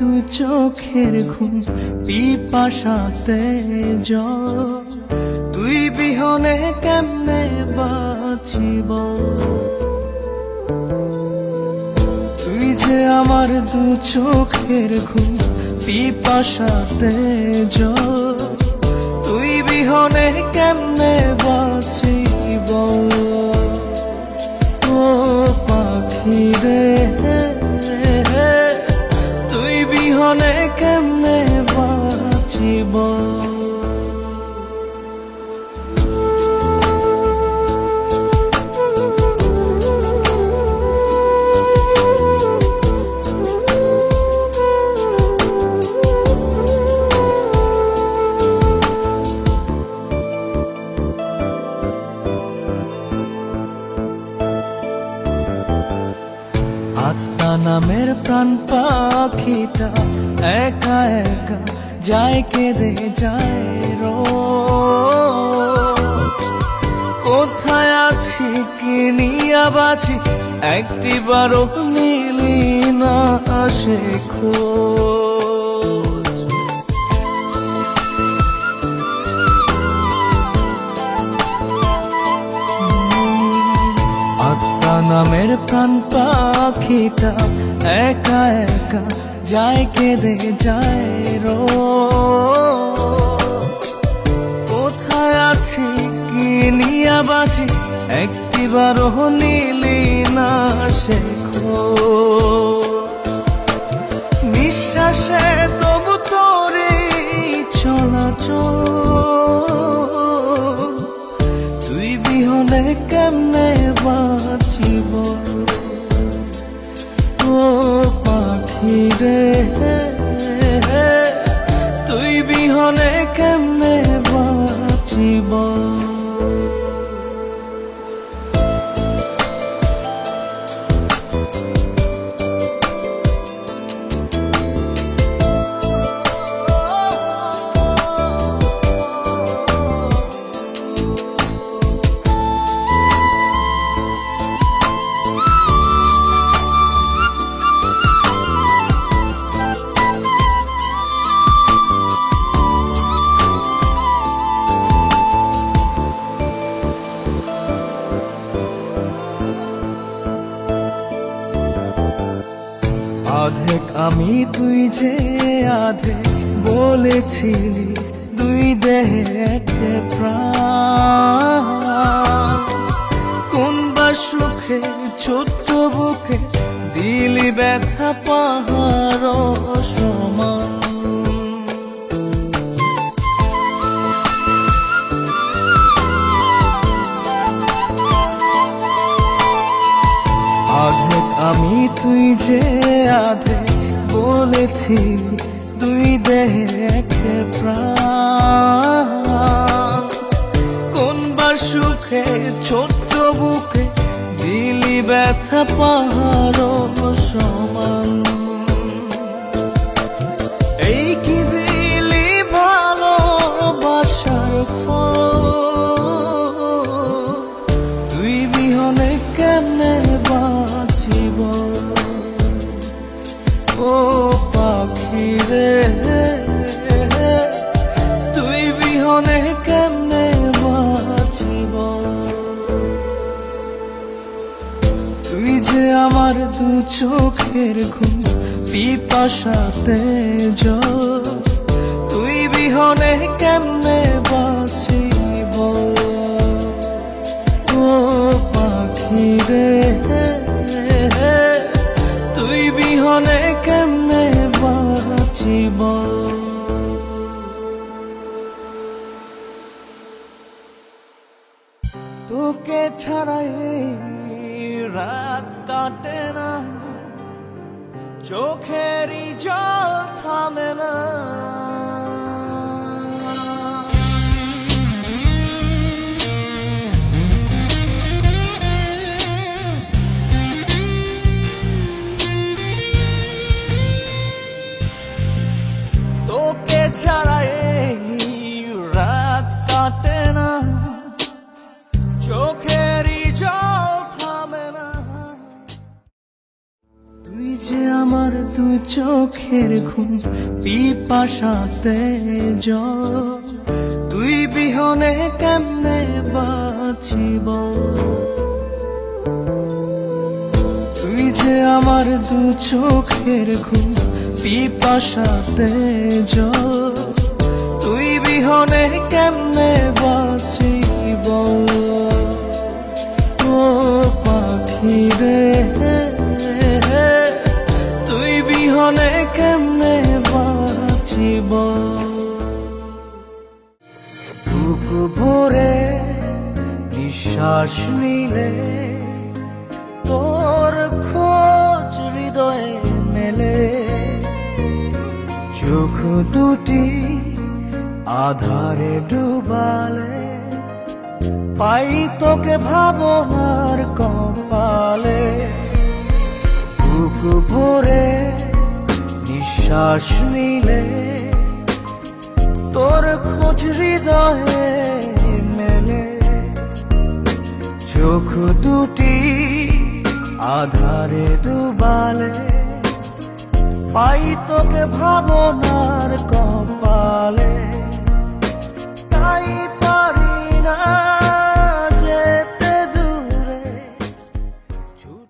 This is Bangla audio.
দু চোখের ঘুম, পিপাসাতে জল। তুই বিহনে কেমনে বাঁচিব? তুই যে আমার দু চোখের ঘুম, পিপাসাতে জল। তুই বিহনে কেমনে বাঁচিব? ও পাখি রে বিহনে কেমনে বাঁচিব? আত্মা নামের প্রাণ পাখিটা একা একা যায় কেঁদে যায় কোথায় আছি, কি নিয়া বাছি একটি বারো নীলি না আসে খোঁজ। নামের প্রাণ পাখিটা একা একা যায়, কেঁদে যায় রো কোথায় আছি, কি নিয়া বাঁচি একটি বারো নীলি না শেখো নিঃশ্বাসে বিহনে কেমনে বাঁচিব? আধেক আমি তুই যে আধে বলেছিলি, দুই দেহে প্রাণ। কোন বা সুখে ছোট্ট বুকে দিলি ব্যথা পাহাড় সমান তুই যে আধে বলেছি, দুই দেহে এক প্রাণ। কোন বা সুখে ছোট্ট বুকে দিলি ব্যথা পাহাড় সমান। এই কি দিলি ভালোবাসার ফল? যে আমার দু চোখের ঘুম পিপাসাতে তুই বিহনে কেমনে বাঁচিব? ও তুই বিহনে কেমনে বাঁচিব? তোকে ছাড়াই কাটে না চোখেরই জল থামে না যে আমার দু চোখের ঘুম পিপাসাতে জল তুই বিহনে কেমনে বাঁচিব? তুই যে আমার দু চোখের ঘুম পিপাসাতে জল তুই বিহনে কেমনে বাঁচিব ভরে নিঃশ্বাস নিলে তোর খোঁজ হৃদয়ে মেলে। চোখ দুটি আধারে ডুবালে, পাই তোকে ভাবনার কপালে। বুক ভরে নিঃশ্বাস নিলে তোর খোঁজ হৃদয়ে মেলে। চোখ দুটি আধারে দুবালে। পাই তোকে ভাবনার কপালে। তাই পারি না।